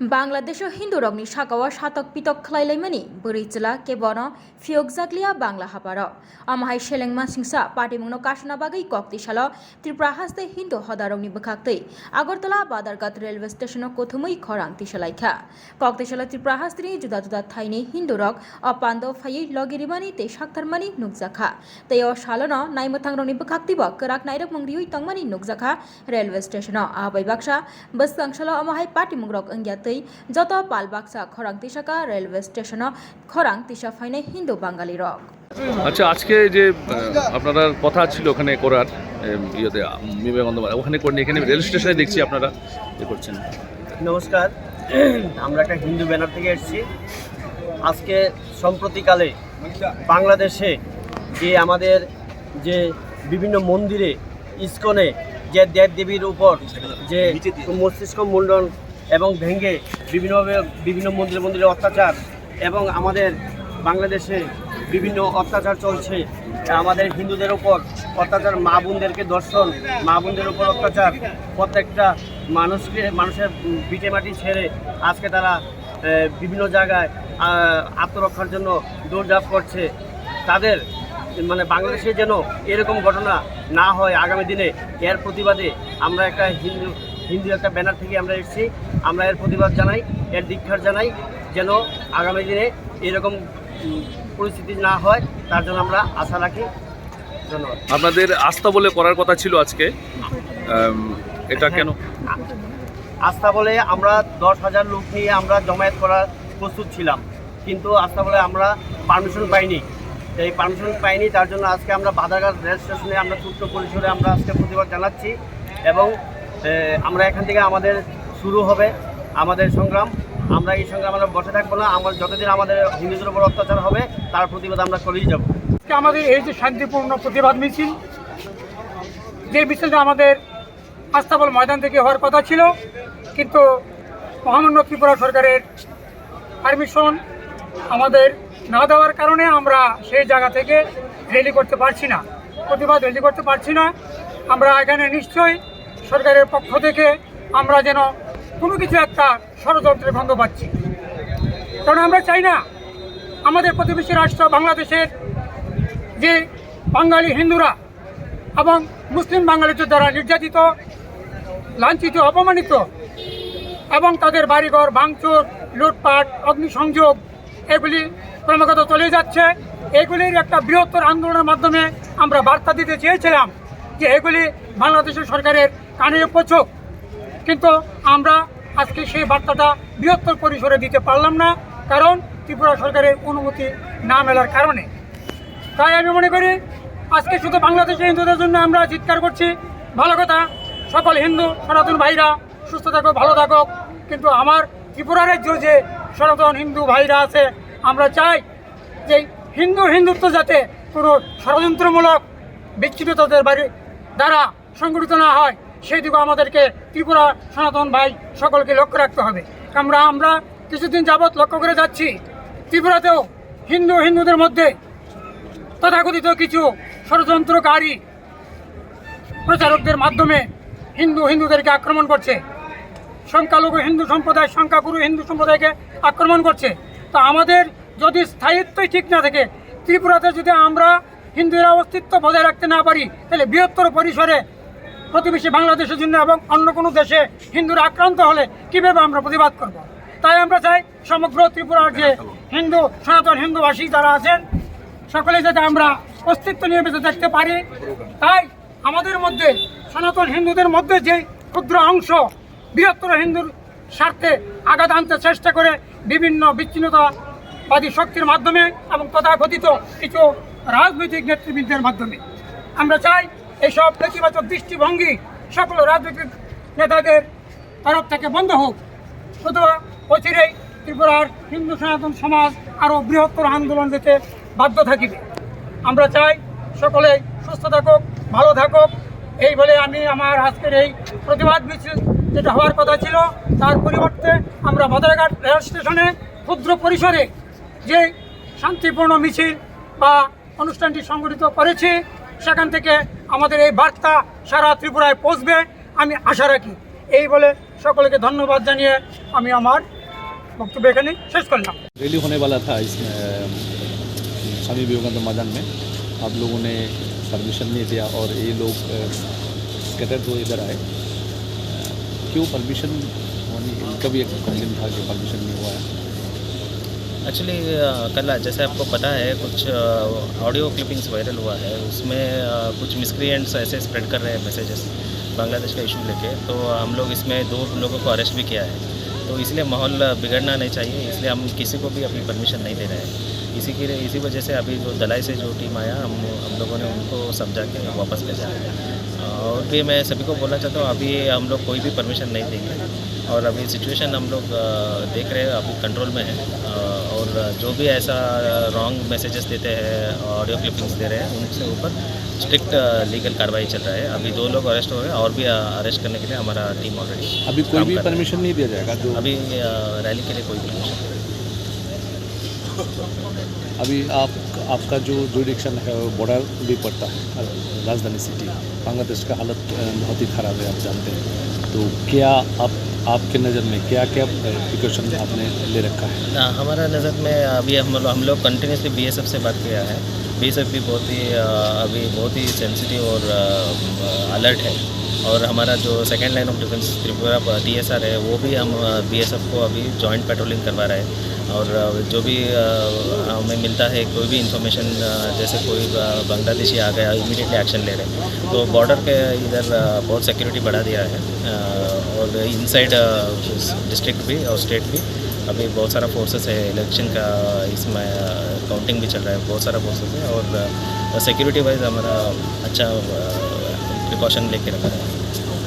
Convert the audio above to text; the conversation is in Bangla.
বাংলাদেশ হিন্দু রগ্নি সাকাওয়া সাতক পিতক খ্লাইলাইমানি বুড়ি জেলা কেবন ফিয়োগজাকলিয়া বাংলা হাপার। আমাহাই সেলেংমা সিংসা পাটিমুগ্ন কাশনাবাগি ককতিশাল, ত্রিপুরা হাস্তে হিন্দু হদারগ্নি বখাক্তে। আগরতলা বাদারগাত রেলওয়ে স্টেশন কথুমই খরাং তিশালাইখা ককতিশাল, ত্রিপুরা হাস্তিনি জুদা জুদা থাইনি হিন্দু রক অপান্দ ফাই লগিরিমানি তে সাক্তারমানি নুকজাখা। তে অ সালন নাইমথাং রগ্নি বখাক্তিব করাক নাইরক মুংরিউই তংমানি নুকজাখা। রেলওয়ে স্টেশন আবাই বাক্সা বস্তাংশাল আমাহাই পাটিমুগ্রক অঙ্গিয়াত ᱛᱮᱭ ᱡᱚᱛᱚ ᱯᱟᱞᱵᱟᱠᱥᱟ খরাং তিসাকা রেলওয়ে স্টেশন খরাং তিসা ফাইনে হিন্দু বাঙালি রক। আচ্ছা আজকে যে আপনারা কথা ছিল ওখানে করার ইয়েতে বিবেকানন্দ ওখানে করেন এখানে রেল স্টেশনে দেখছি আপনারা এ করছেন। নমস্কার আমরা একটা হিন্দু ব্যানার থেকে এসেছি। আজকে সম্প্রতিকালে বাংলাদেশে যে আমাদের যে বিভিন্ন মন্দিরে ইস্কনে যে দেব দেবীর উপর যে মস্তিষ্ক মুন্ডন এবং ভেঙে বিভিন্নভাবে বিভিন্ন মন্দিরে মন্দিরে অত্যাচার এবং আমাদের বাংলাদেশে বিভিন্ন অত্যাচার চলছে। আমাদের হিন্দুদের উপর অত্যাচার, মা বোনদেরকে দর্শন, মা বোনদের উপর অত্যাচার। প্রত্যেকটা মানুষকে, মানুষের বিটে মাটি ছেড়ে আজকে তারা বিভিন্ন জায়গায় আত্মরক্ষার জন্য দৌড়ঝাঁপ করছে। তাদের মানে বাংলাদেশে যেন এরকম ঘটনা না হয় আগামী দিনে, এর প্রতিবাদে আমরা একটা হিন্দু হিন্দু একটা ব্যানার থেকে আমরা এসেছি। আমরা এর প্রতিবাদ জানাই এর দীক্ষার জানাই যেন আগামী দিনে এরকম পরিস্থিতি না হয় তার জন্য আমরা আশা রাখি। ধন্যবাদ। আপনাদের আস্থা বলে করার কথা ছিল আজকে। এটা কেন? আস্থা বলে আমরা দশ হাজার লোক নিয়ে আমরা জমায়েত করার প্রস্তুত ছিলাম। কিন্তু আস্থা বলে আমরা পারমিশন পাইনি। এই পারমিশন পাইনি তার জন্য আজকে আমরা বাধাঘাট রেল স্টেশনে আমরা ছোট্ট পরিসরে আমরা আজকে প্রতিবাদ জানাচ্ছি এবং আমরা এখান থেকে আমাদের শুরু হবে আমাদের সংগ্রাম। আমরা এই সংগ্রাম আমরা বসে থাকব না। আমার যতদিন আমাদের হিন্দুদের উপর অত্যাচার হবে, তার প্রতিবাদ আমরা করেই যাব। আমাদের এই যে শান্তিপূর্ণ প্রতিবাদ মিছিল, যে মিছিলটা আমাদের আস্তাবল ময়দান থেকে হওয়ার কথা ছিল, কিন্তু মহামান্য ত্রিপুরা সরকারের পারমিশন আমাদের না দেওয়ার কারণে আমরা সেই জায়গা থেকে রেলি করতে পারছি না। প্রতিবাদ রেলি করতে পারছি না। আমরা এখানে নিশ্চয়ই সরকারের পক্ষ থেকে আমরা যেন কোনো কিছু একটা ষড়যন্ত্রের গন্ধ পাচ্ছি। কারণ আমরা চাই না আমাদের প্রতিবেশী রাষ্ট্র বাংলাদেশের যে বাঙালি হিন্দুরা এবং মুসলিম বাঙালিদের দ্বারা নির্যাতিত, লাঞ্ছিত, অপমানিত এবং তাদের বাড়িঘর, ভাঙচুর, লুটপাট, অগ্নিসংযোগ, এগুলি ক্রমাগত চলে যাচ্ছে। এগুলির একটা বৃহত্তর আন্দোলনের মাধ্যমে আমরা বার্তা দিতে চেয়েছিলাম যে এগুলি বাংলাদেশের সরকারের কানে পৌঁছক কিন্তু আমরা আজকে সেই বার্তাটা বৃহত্তর পরিসরে দিতে পারলাম না, কারণ ত্রিপুরা সরকারের অনুমতি না মেলার কারণে। তাই আমি মনে করি, আজকে শুধু বাংলাদেশের হিন্দুদের জন্য আমরা চিৎকার করছি। ভালো কথা, সকল হিন্দু, সনাতন ভাইরা, সুস্থ থাকো, ভালো থাকো। কিন্তু আমার ত্রিপুরা রাজ্য যে সনাতন হিন্দু ভাইরা আছে, আমরা চাই যে হিন্দু হিন্দুত্ব যাতে কোনো ষড়যন্ত্রমূলক বিচ্ছিন্নতাদের বাড়ি দ্বারা সংগঠিত না হয়। সেই দিকে আমাদেরকে ত্রিপুরা সনাতন ভাই সকলকে লক্ষ্য রাখতে হবে। আমরা আমরা কিছুদিন যাবৎ লক্ষ্য করে যাচ্ছি, ত্রিপুরাতেও হিন্দু হিন্দুদের মধ্যে তথাকথিত কিছু ষড়যন্ত্রকারী প্রচারকদের মাধ্যমে হিন্দু হিন্দুদেরকে আক্রমণ করছে। সংখ্যালঘু হিন্দু সম্প্রদায়, সংখ্যাগুরু হিন্দু সম্প্রদায়কে আক্রমণ করছে। তো আমাদের যদি স্থায়িত্বই ঠিক না থাকে, ত্রিপুরাতে যদি আমরা হিন্দুরা অস্তিত্ব বজায় রাখতে না পারি, তাহলে বৃহত্তর পরিসরে প্রতিবেশী বাংলাদেশের জন্য এবং অন্য কোনো দেশে হিন্দুরা আক্রান্ত হলে কীভাবে আমরা প্রতিবাদ করব? তাই আমরা চাই সমগ্র ত্রিপুরার যে হিন্দু, সনাতন হিন্দুভাষী যারা আছেন সকলে যাতে আমরা অস্তিত্ব নিয়ে বেঁচে পারি। তাই আমাদের মধ্যে, সনাতন হিন্দুদের মধ্যে যে ক্ষুদ্র অংশ, বৃহত্তর হিন্দুর স্বার্থে আঘাত আনতে চেষ্টা করে বিভিন্ন বিচ্ছিন্নতাবাদী শক্তির মাধ্যমে এবং তথাকথিত কিছু রাজনৈতিক নেতৃবৃন্দের মাধ্যমে। আমরা চাই এইসব নেতিবাচক দৃষ্টিভঙ্গি সকল রাজনৈতিক নেতাদের তরফ থেকে বন্ধ হোক। শুধু অচিরেই ত্রিপুরার হিন্দু সনাতন সমাজ আরও বৃহত্তর আন্দোলন দিতে বাধ্য থাকিবে। আমরা চাই সকলেই সুস্থ থাকুক, ভালো থাকুক। এই বলে আমি আমার আজকের এই প্রতিবাদ মিছিল যেটা হওয়ার কথা ছিল, তার পরিবর্তে আমরা বাদারঘাট রেল স্টেশনে ক্ষুদ্র পরিসরে যে শান্তিপূর্ণ মিছিল বা অনুষ্ঠানটি সংগঠিত করেছি, সেখান থেকে আমাদের এই বার্তা সারা ত্রিপুরায় পৌঁছবে আমি আশা রাখি এই বলে সকলকে ধন্যবাদ জানিয়ে আমি আমার বক্তব্য এখানে শেষ করলাম रैली होने वाला था इसमें अ, स्वामी विवेकानंद मैदान में आप लोगों ने परमिशन नहीं दिया और ये लोग स्कैटर हुए इधर आए अ, क्यों परमिशन होनी इनका भी एक कंप्लेन था कि परमिशन नहीं हुआ है एक्चुअली कल जैसे आपको पता है, कुछ ऑडियो क्लिपिंग्स वायरल हुआ है। उसमें कुछ मिसक्रिएंट्स ऐसे स्प्रेड कर रहे हैं मैसेजेस बांग्लादेश का इशू लेके। तो हम लोग इसमें दो लोगों को अरेस्ट भी किया है। तो इसलिए माहौल बिगड़ना नहीं चाहिए। इसलिए हम किसी को भी अपनी परमिशन नहीं दे रहे हैं। इसी के इसी वजह से अभी जो दलाई से जो टीम आया, हम हम लोगों ने उनको समझा के वापस भेजा। है और भी मैं सभी को बोलना चाहता हूँ, अभी हम लोग कोई भी परमिशन नहीं देंगे। और अभी सिचुएशन हम लोग देख रहे हैं, अभी कंट्रोल में है। और जो भी ऐसा रॉन्ग मैसेजेस देते हैं ऑडियो क्लिपिंग्स दे रहे हैं उनसे ऊपर स्ट्रिक्ट लीगल कार्रवाई चल रहा है। अभी दो लोग अरेस्ट हो गए और भी अरेस्ट करने के लिए हमारा टीम ऑलरेडी अभी कोई भी परमिशन नहीं दिया जाएगा जो अभी रैली के लिए कोई परमिशन अभी आप आपका जो जुडिक्शन है वो बॉर्डर भी पड़ता है राजधानी सिटी बांग्लादेश का हालत बहुत ही ख़राब है आप जानते हैं। तो क्या आप आपके नज़र में क्या क्या प्रिकॉशन आपने ले रखा है? ना हमारा नज़र में अभी हम लोग हम लोग कंटिन्यूसली बीएसएफ से बात किया है। बीएसएफ भी बहुत ही अभी बहुत ही सेंसिटिव और अलर्ट है। और हमारा जो second line of defence Tripura T S R है, वो भी हम बी एस एफ़ को अभी जॉइंट पेट्रोलिंग करवा रहे हैं। और जो भी हमें मिलता है, कोई भी इंफॉर्मेशन जैसे कोई बांग्लादेशी आ गया इमीडिएटली एक्शन ले रहे हैं। तो बॉर्डर के इधर बहुत सिक्योरिटी बढ़ा दिया है। इनसाइड डिस्ट्रिक्ट भी और स्टेट भी। अभी बहुत सारा फोर्सेस है इलेक्शन का, इसमें काउंटिंग भी चल रहा है, बहुत सारा फोर्सेस है और सिक्योरिटी वाइज हमारा अच्छा प्रिकॉशन लेके रखा है।